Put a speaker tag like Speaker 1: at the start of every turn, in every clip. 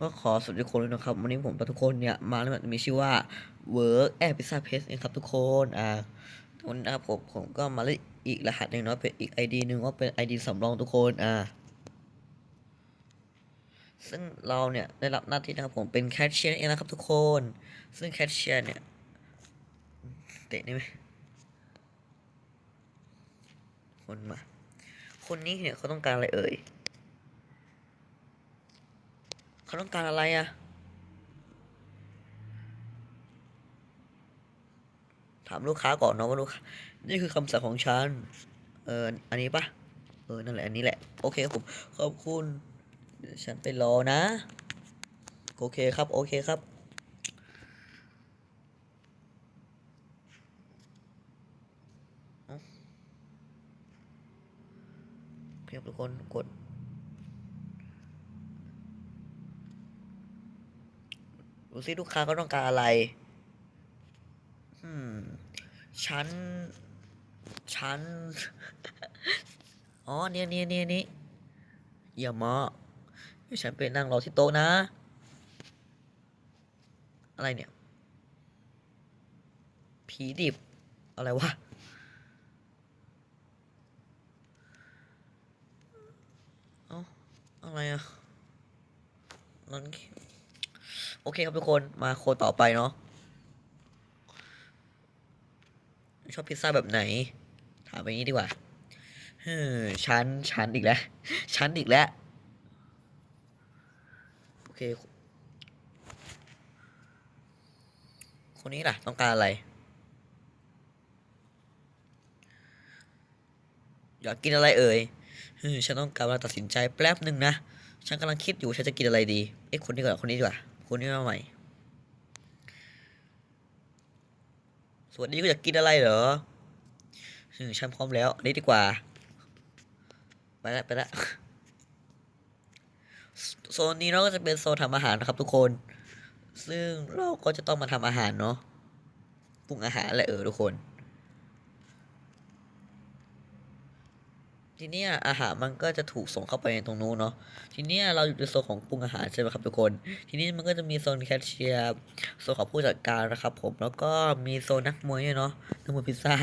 Speaker 1: ก็ขอสวัสดีทุกคนด้วยนะครับ วันนี้ผมกับทุกคนเนี่ยมาแล้วมีชื่อว่า Work a p i z z a p a g e นะครับทุกคนอ่าวันนี้นะครับผมผมก็มาเล่นอีกรหัสหนึ่งเนาะเป็นอีก ID หนึ่งว่าเป็น ID สำรองทุกคนอ่าซึ่งเราเนี่ยได้รับหน้าที่นะครับผมเป็นแคชเชียร์เองนะครับทุกคน ซึ่งแคชเชียร์เนี่ยเตะได้ไหมคนมา คนนี้เนี่ยเขาต้องการอะไรเอ่ย เขาต้องการอะไรอะถามลูกค้าก่อนเนาะว่าลูกค้านี่คือคำสั่งของฉัน เออ อันนี้ปะเออ นั่นแหละ อันนี้แหละ โอเคครับผม ขอบคุณ ฉันไปรอนะ โอเคครับ โอเคครับเอ้าโอเคทุกคน กด ดูสิลูกค้าก็ต้องการอะไร อืมฉันฉันอ๋อ เนี่ยเนี่ยเนี่ยนี่อย่ามาเดี๋ยวฉันไปนั่งรอที่โต๊ะนะ อะไรเนี่ย ผีดิบ อะไรวะเอ้าอะไรอะนั่น โอเคครับทุกคนมาโคต่อไปเนาะชอบพิซซ่าแบบไหน ถามไปงี้ดีกว่าเฮ้อชั้นชั้นอีกแล้วชั้นอีกแล้ว โอเค คนนี้ล่ะ ต้องการอะไร อยากกินอะไรเอ่ยเฮ้ฉันต้องการเวลาตัดสินใจแป๊บหนึ่งนะ ฉันกำลังคิดอยู่ฉันจะกินอะไรดี เอ้คนนี้ก่อนคนนี้ดีกว่า คนนี้มาใหม่ สวัสดีก็อยากกินอะไรเหรออืมฉันพร้อมแล้วนนี้ดีกว่า ไปละไปละโซนนี้เนาก็จะเป็นโซนทำอาหารนะครับทุกคน ซึ่งเราก็จะต้องมาทำอาหารเนาะปรุงอาหารแหละเออทุกคน ทีเนี้ยอาหารมันก็จะถูกส่งเข้าไปในตรงนู้นเนาะทีเนี้ยเราอยู่ในโซนของปรุงอาหารใช่ไหมครับทุกคน ทีนี้มันก็จะมีโซนแคชเชียร์โซนของผู้จัดการนะครับ ผมแล้วก็มีโซนนักมวยเนาะนักมวยพิซซ่า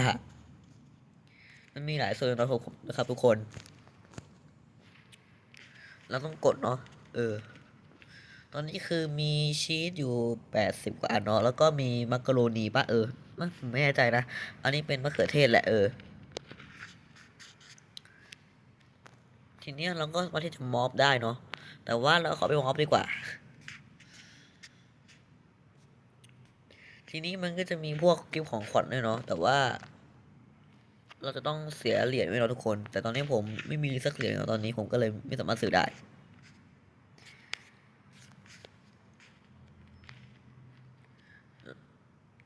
Speaker 1: มันมีหลายโซนนะครับผมนะครับ ทุกคน เราต้องกดเนาะเออ ตอนนี้คือมีชีสอยู่แปดสิบกว่าอันเนาะแล้วก็มีมักกะโรนีปะเออไม่แน่ใจนะ อันนี้เป็นมะเขือเทศแหละเออ ทีเนี้ยเราก็มาที่จะมอบได้เนาะแต่ว่าเราขอไปมอบดีกว่า ทีนี้มันก็จะมีพวกกิฟของขวัญด้วยเนาะแต่ว่า เราจะต้องเสียเหรียญไว้เนาะทุกคน แต่ตอนนี้ผมไม่มีสักเหรียญตอนนี้ผมก็เลยไม่สามารถซื้อได้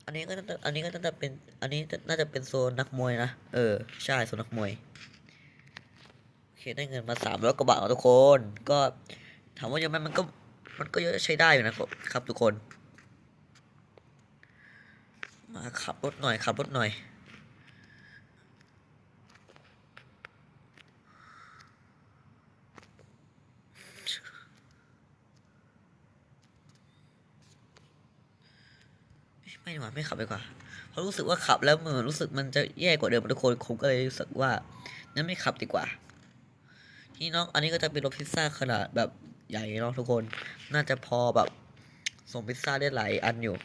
Speaker 1: อันนี้ก็น่าจะอันนี้ก็น่าจะเป็น อันนี้น่าจะเป็นโซนนักมวยนะ เออ ใช่ โซนนักมวย ได้เงินมาสามร้อยกว่าบาทแล้วทุกคน ก็ถามว่าเยอะไหมมันก็มันก็เยอะใช้ได้อยู่นะครับครับทุกคน มาขับรถหน่อยขับรถหน่อยไม่ดีกว่าไม่ขับดีกว่าเพราะรู้สึกว่าขับแล้วมือรู้สึกมันจะแย่กว่าเดิมทุกคนผมก็เลยรู้สึกว่านั้นไม่ขับดีกว่า ที่น้องอันนี้ก็จะเป็นรถพิซซ่าขนาดแบบใหญ่เนาะทุกคน น่าจะพอแบบส่งพิซซ่าได้หลายอันอยู่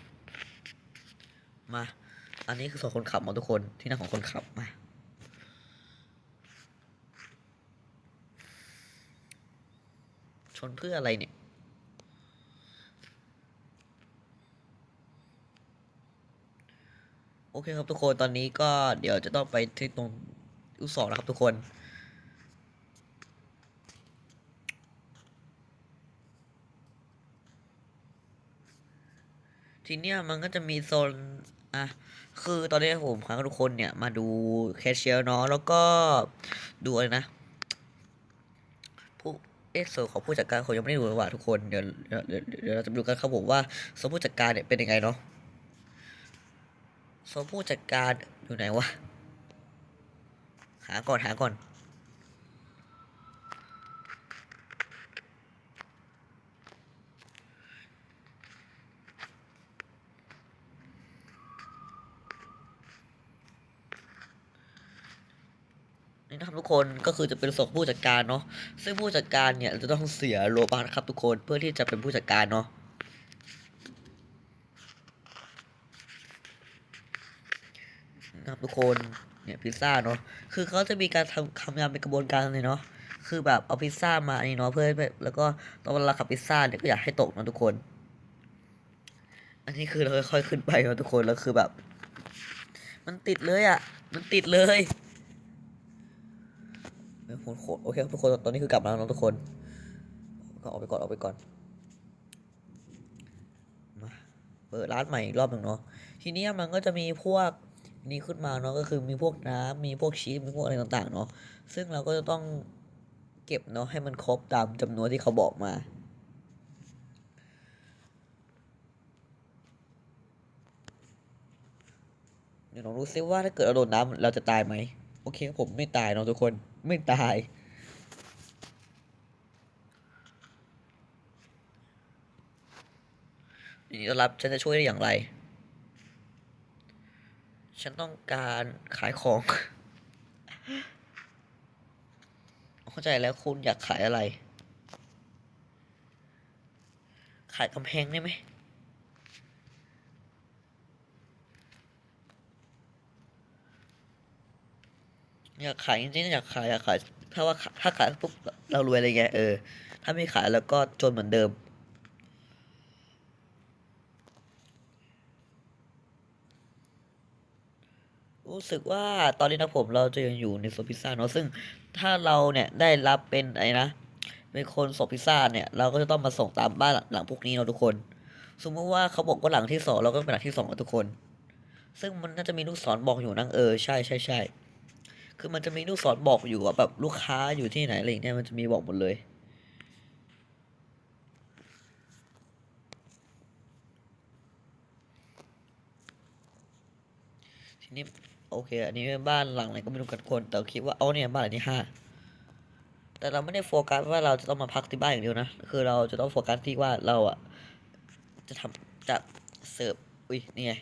Speaker 1: มา อันนี้คือส่วนคนขับมาทุกคนที่นั่งของคนขับมาชนเพื่ออะไรเนี่ยโอเคครับทุกคนตอนนี้ก็เดี๋ยวจะต้องไปที่ตรงอุสอนะครับทุกคน ทีเนี้ยมันก็จะมีโซนอะคือตอนนี้ผมพาทุกคนเนี่ยมาดูแคชเชียร์เนาะแล้วก็ดูอะไรนะผู้เอ็กโซของผู้จัดการผมยังไม่ได้ดูเลยว่ะทุกคนเดี๋ยวเดี๋ยวเดี๋ยวเราจะดูกันครับผมว่าโซนผู้จัดการเนี่ยเป็นยังไงเนาะโซนผู้จัดการอยู่ไหนวะหาก่อนหาก่อน นะครับทุกคนก็คือจะเป็นส่งผู้จัดการเนาะซึ่งผู้จัดการเนี่ยจะต้องเสียโลบัคนะครับทุกคนเพื่อที่จะเป็นผู้จัดการเนาะนะครับทุกคนเนี่ยพิซซ่าเนาะคือเขาจะมีการทำทำงานเป็นกระบวนการเลยเนาะคือแบบเอาพิซซ่ามาอันนี้เนาะเพื่อแล้วก็ตอนเวลาขับพิซซ่าเนี่ยก็อยากให้ตกนะทุกคน อันนี้คือเราค่อยๆขึ้นไปนะทุกคนแล้วคือแบบ มันติดเลยอะ มันติดเลย โอเคครับทุกคนตอนนี้คือกลับมาแล้วนะทุกคนก็ออกไปก่อนออกไปก่อนมาเปิดร้านใหม่อีกรอบหนึ่งเนาะทีนี้มันก็จะมีพวกนี้ขึ้นมาเนาะก็คือมีพวกน้ำมีพวกชีสมีพวกอะไรต่างๆเนาะซึ่งเราก็จะต้องเก็บเนาะให้มันครบตามจำนวนที่เขาบอกมาเดี๋ยวลองดูซิว่าถ้าเกิดเราโดนน้ำเราจะตายไหมโอเคครับผมไม่ตายเนาะทุกคน ไม่ตาย ยินดีต้อนรับ ฉันจะช่วยได้อย่างไร ฉันต้องการขายของ เข้าใจแล้วคุณอยากขายอะไร ขายกำแพงได้ไหม อยากขายจริงๆอยากขายอยากขาย ถ้าว่าถ้าขายปุ๊บเรารวยอะไรเงี้ยเออ ถ้าไม่ขายแล้วก็จนเหมือนเดิม รู้สึกว่าตอนนี้นะผมเราจะยังอยู่ในโซพิซซ่าเนาะซึ่งถ้าเราเนี่ยได้รับเป็นอะไรนะเป็นคนส่งพิซซ่าเนี่ยเราก็จะต้องมาส่งตามบ้านหลังพวกนี้เนาะทุกคน สมมติว่าเขาบอกว่าหลังที่สองเราก็เป็นหลังที่สองนะทุกคน ซึ่งมันน่าจะมีลูกศรบอกอยู่นั่งเออใช่ใช่ใช่ คือมันจะมีลูกศรบอกอยู่ว่าแบบลูกค้าอยู่ที่ไหนอะไรอย่างเงี้ยมันจะมีบอกหมดเลยทีนี้โอเค อันนี้บ้านหลังไหนก็ไม่รู้กันคน แต่คิดว่าเอาเนี่ยบ้านหลังที่ห้าแต่เราไม่ได้โฟกัสว่าเราจะต้องมาพักที่บ้านอย่างเดียวนะ คือเราจะต้องโฟกัสที่ว่าเราอะจะทำจะเสิร์ฟ อุ้ยนี่ไง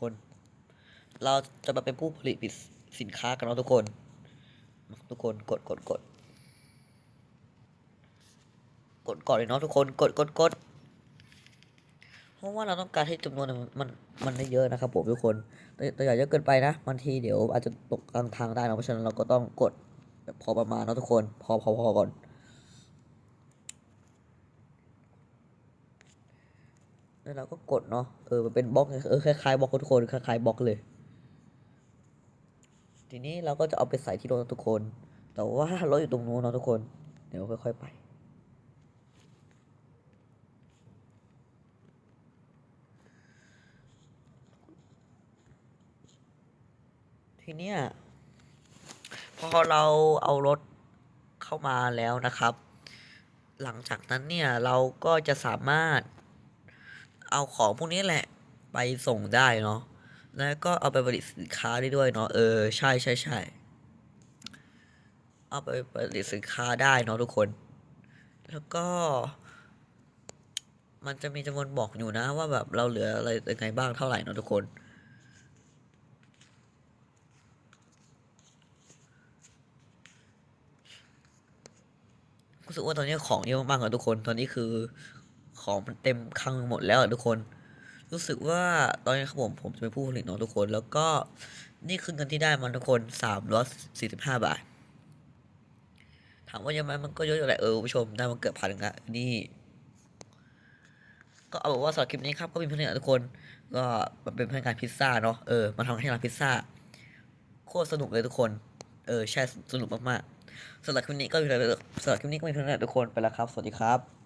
Speaker 1: คน เราจะมาเป็นผู้ผลิต สินค้ากันเนาะทุกคน ทุกคนกดกดกดกดก่อนเลยเนาะทุกคนกดกดกดเพราะว่าเราต้องการให้จำนวนมันมันได้เยอะนะครับผมทุกคนแต่แต่อย่าเยอะเกินไปนะบางทีเดี๋ยวอาจจะตกกลางทางได้นะเพราะฉะนั้นเราก็ต้องกดพอประมาณเนาะทุกคน พอพอพอก่อนแล้วเราก็กดเนาะเออมันเป็นบล็อกเออคล้ายๆบล็อกทุกคนคล้ายๆบล็อกเลย ทีนี้เราก็จะเอาไปใส่ที่รถนะทุกคน แต่ว่ารถอยู่ตรงนู้นเนาะทุกคน เดี๋ยวค่อยๆไป ทีเนี้ยพอเราเอารถเข้ามาแล้วนะครับ หลังจากนั้นเนี่ยเราก็จะสามารถเอาของพวกนี้แหละไปส่งได้เนาะ แล้วก็เอาไปผลิตสินค้าได้ด้วยเนาะเออใช่ใช่ใช่เอาไปผลิตสินค้าได้เนาะทุกคน แล้วก็ มันจะมีจำนวนบอกอยู่นะ ว่าแบบเราเหลืออะไรยังไงบ้างเท่าไหร่เนาะทุกคนรู้สึกว่าตอนนี้ของเยอะมากเลยทุกคน ตอนนี้คือของมันเต็มคลังหมดแล้วทุกคน รู้สึกว่าตอนนี้ครับผมผมจะเป็นผู้ผลิตเนาะทุกคน แล้วก็นี่คือเงินที่ได้มาทุกคนสามร้อยสี่สิบห้าบาท ถามว่าเยอะไหมมันก็เยอะอยู่แหละเออผู้ชมได้มาเกือบพันละนี่ ก็เอาบอกว่าสำหรับคลิปนี้ครับก็มีเพื่อนๆทุกคน ก็มาเป็นพนักงานพิซซ่าเนาะเออมาทำให้ร้านพิซซ่าโคตรสนุกเลยทุกคน เออใช่สนุกมากๆสำหรับคลิปนี้ก็มีอะไรสำหรับคลิปนี้ก็มีเท่านั้นแหละทุกคนไปแล้วครับ สวัสดีครับ